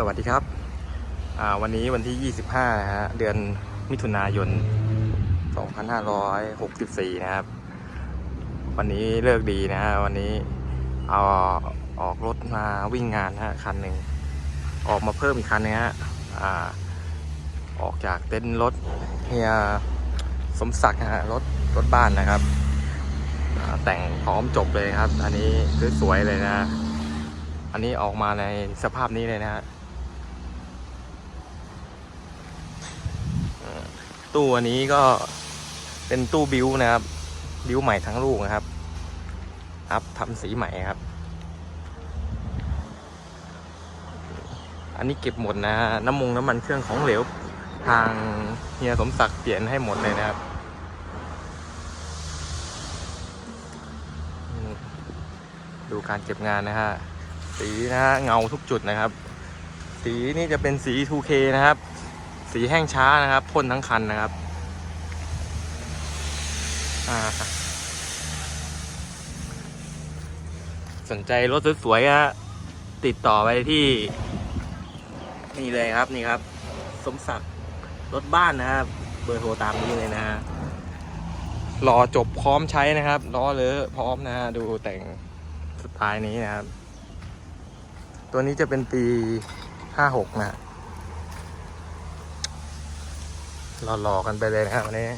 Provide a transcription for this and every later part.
สวัสดีครับอ่าวันนี้วันที่ 25 นะฮะ เดือนมิถุนายน 2564 นะครับ วันนี้เลิกดีนะฮะ วันนี้เอาออกรถมาวิ่งงานฮะคันหนึ่ง ออกมาเพิ่มอีกคันนึงฮะอ่าออกจากเต็นท์รถเฮียสมศักดิ์นะฮะ รถรถบ้านนะครับ แต่งพร้อมจบเลยครับ อันนี้สวยๆเลยนะอันนี้ออกมาในสภาพนี้เลยนะฮะเอ่อ ตู้อันนี้ก็เป็นตู้บิวนะครับ บิวใหม่ทั้งลูกนะครับ อัพทำสีใหม่ครับ อันนี้เก็บหมดนะ น้ำมงน้ำมันเครื่องของเหลว ทางเฮียสมศักดิ์เปลี่ยนให้หมดเลยนะครับดูการเก็บงานนะฮะ สีนะฮะเงาทุกจุดนะครับ สีนี่จะเป็นสี 2K นะครับ สีแห้งช้านะครับพ่นทั้งคันนะครับสนใจรถสวยๆฮะติดต่อไปที่ นี่เลยครับนี่ครับ สมศักดิ์รถบ้านนะครับ เบอร์โทรตามนี้เลยนะฮะรอจบพร้อมใช้นะครับล้อเลอะพร้อมนะฮะดูแต่งสไตล์นี้นะครับ ตัวนี้จะเป็นปีห้าหกนะ รอๆกันไปเลยนะครับวันนี้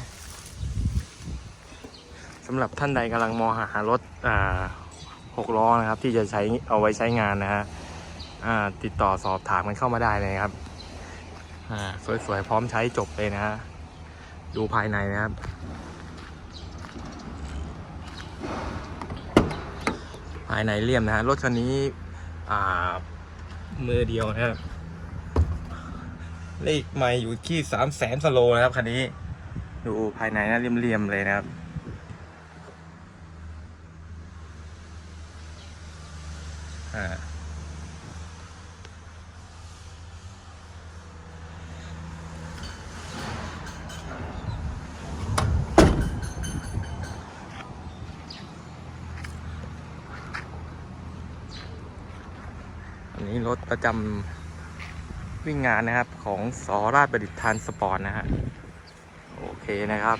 สำหรับท่านใดกำลังมองหารถอ่าหกล้อนะครับ ที่จะใช้เอาไว้ใช้งานนะฮะอ่าติดต่อสอบถามกันเข้ามาได้เลยครับอ่าสวยๆพร้อมใช้จบเลยนะฮะดูภายในนะครับ ภายในเลี่ยมนะฮะรถคันนี้อ่ามือเดียวนะครับ เลขไม่อยู่ที่สามแสนสโลนะครับคันนี้ ดูภายในนะเรียมๆเลยนะครับ อ่าอันนี้รถประจำ วิ่งงานนะครับของสอราชประดิษฐ์ทานสปอร์ตนะฮะโอเคนะครับ